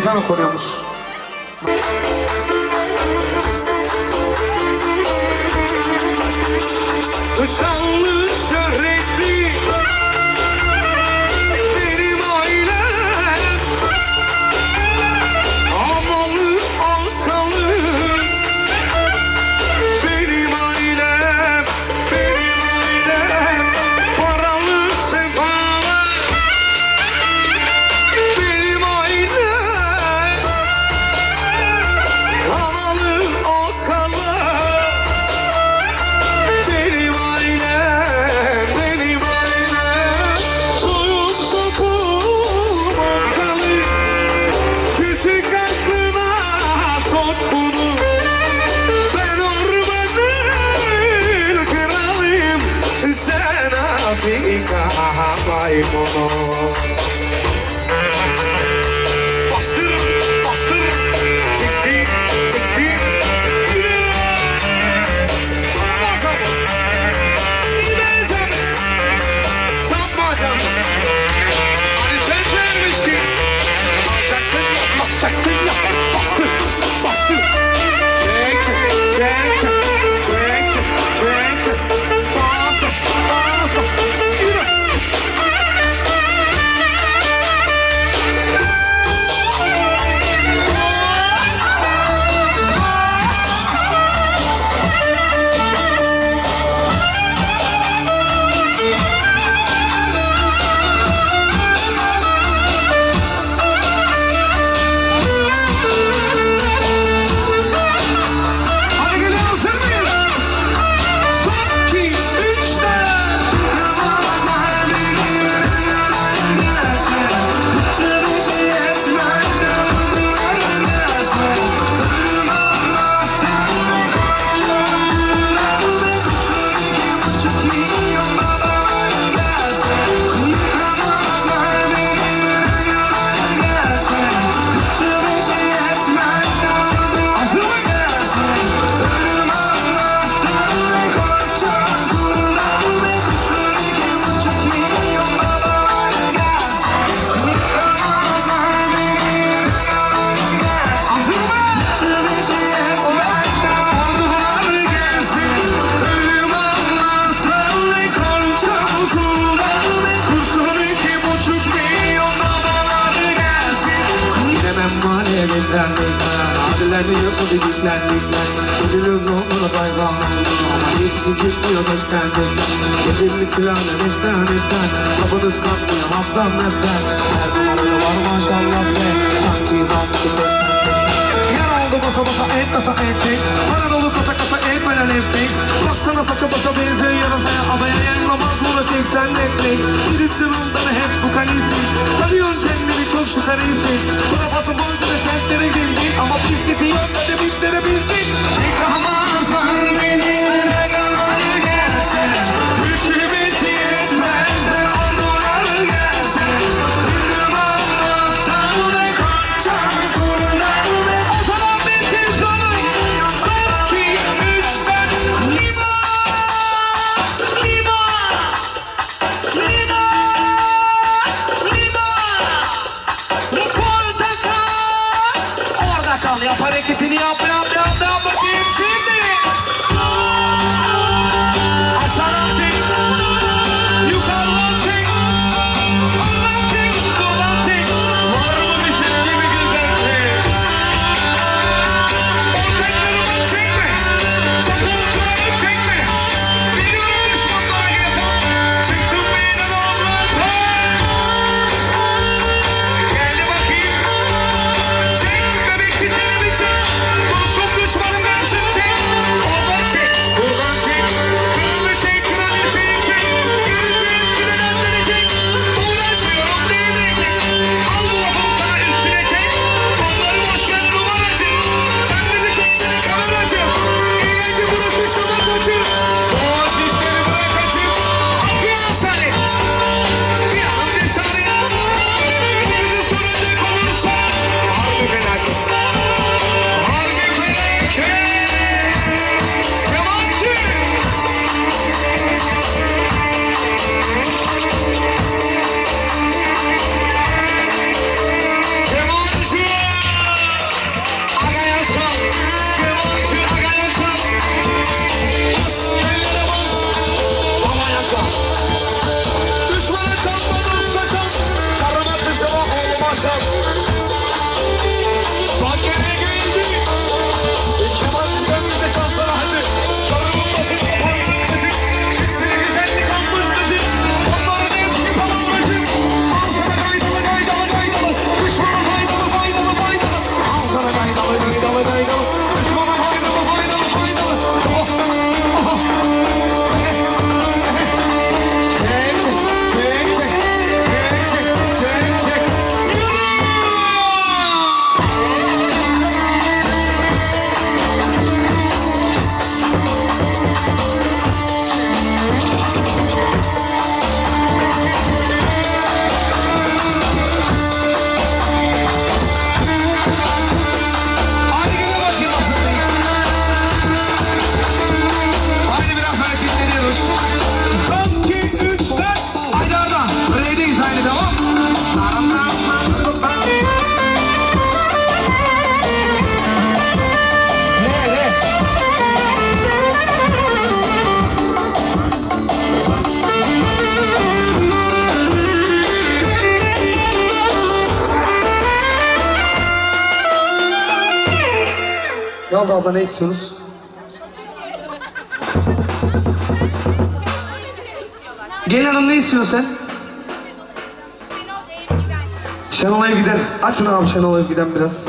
ezan okunuyormuş. Işanlı ঠিক না পাই কোনো Adilerini yapıp gizlenlikler Ödülüm ruhunu bayramlar Ama hiç gitmiyor bizden Yedirli silahla bizden bizden Kapınız kalkmıyor haftan bizden Her numarada var maşallah be Sanki bizden Yer oldu basa basa en kasa en çek. Para dolu kasa kasa en böyle leftik Baksana saça başa benziyor yarasaya Adaya yanlamaz buna çeksen netlik Gidiptin ondan hep bu kalisi Sanıyorsun kendini çıkarıysın Sonra basa boyunca da sentlere girdin Ama pisliği yok hadi bitlere bildin Yıkamazlar beni Ronaldo abla ne istiyorsunuz? Gelin hanım ne istiyorsun sen? Şenol Evgiden. Açın abi Şenol Evgiden biraz.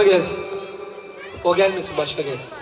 Aklıma gelsin. O gelmesin başka gelsin.